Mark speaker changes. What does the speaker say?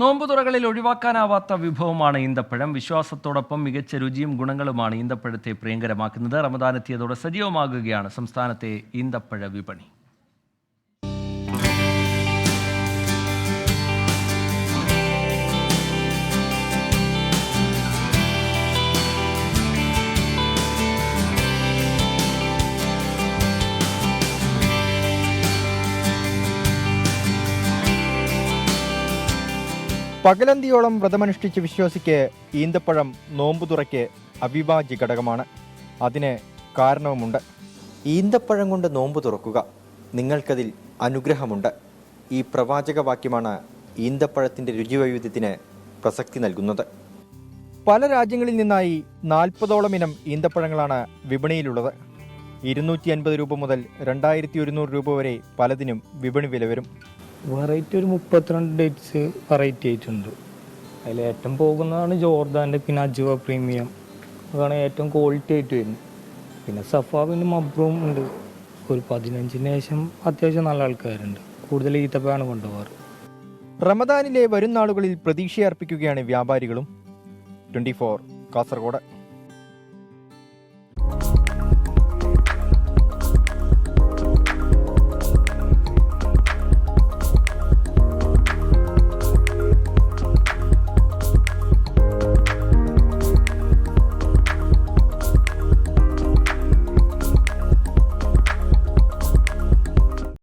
Speaker 1: നോമ്പുതുറകളിൽ ഒഴിവാക്കാനാവാത്ത വിഭവമാണ് ഈന്തപ്പഴം. വിശ്വാസത്തോടൊപ്പം മികച്ച രുചിയും ഗുണങ്ങളുമാണ് ഈന്തപ്പഴത്തെ പ്രിയങ്കരമാക്കുന്നത്. റമദാനെത്തിയതോടെ സജീവമാകുകയാണ് സംസ്ഥാനത്തെ ഈന്തപ്പഴ വിപണി.
Speaker 2: പകലന്തിയോളം വ്രതമനുഷ്ഠിച്ച് വിശ്വസിക്ക് ഈന്തപ്പഴം നോമ്പുതുറയ്ക്ക് അവിഭാജ്യ ഘടകമാണ്. അതിന് കാരണവുമുണ്ട്. ഈന്തപ്പഴം കൊണ്ട് നോമ്പ് തുറക്കുക. നിങ്ങൾക്കതിൽ അനുഗ്രഹമുണ്ട്. ഈ പ്രവാചക വാക്യമാണ് ഈന്തപ്പഴത്തിന്റെ രുചിവൈവിധ്യത്തിന് പ്രസക്തി നൽകുന്നത്. പല രാജ്യങ്ങളിൽ നിന്നായി നാൽപ്പതോളം ഇനം ഈന്തപ്പഴങ്ങളാണ് വിപണിയിലുള്ളത്. ഇരുന്നൂറ്റി അൻപത് രൂപ മുതൽ രണ്ടായിരത്തി ഒരുന്നൂറ് രൂപ വരെ പലതിനും വിപണി വില വരും.
Speaker 3: വെറൈറ്റി ഒരു മുപ്പത്തിരണ്ട് ഡേറ്റ്സ് വെറൈറ്റി ആയിട്ടുണ്ട്. അതിൽ ഏറ്റവും പോകുന്നതാണ് ജോർദാന്റെ പിന്നെ അജുവ പ്രീമിയം അതാണ് ഏറ്റവും ക്വാളിറ്റി ആയിട്ട് വരുന്നത്. പിന്നെ സഫാബിന്റെ മബ്രൂം ഉണ്ട്. ഒരു പതിനഞ്ചിന് ശേഷം അത്യാവശ്യം നല്ല ആൾക്കാരുണ്ട്. കൂടുതൽ ഈത്തപ്പാണ് കൊണ്ടുപോകാറ്.
Speaker 2: റമദാനിലെ വരും നാളുകളിൽ പ്രതീക്ഷയർപ്പിക്കുകയാണ് വ്യാപാരികളും. Twenty four Kasaragod.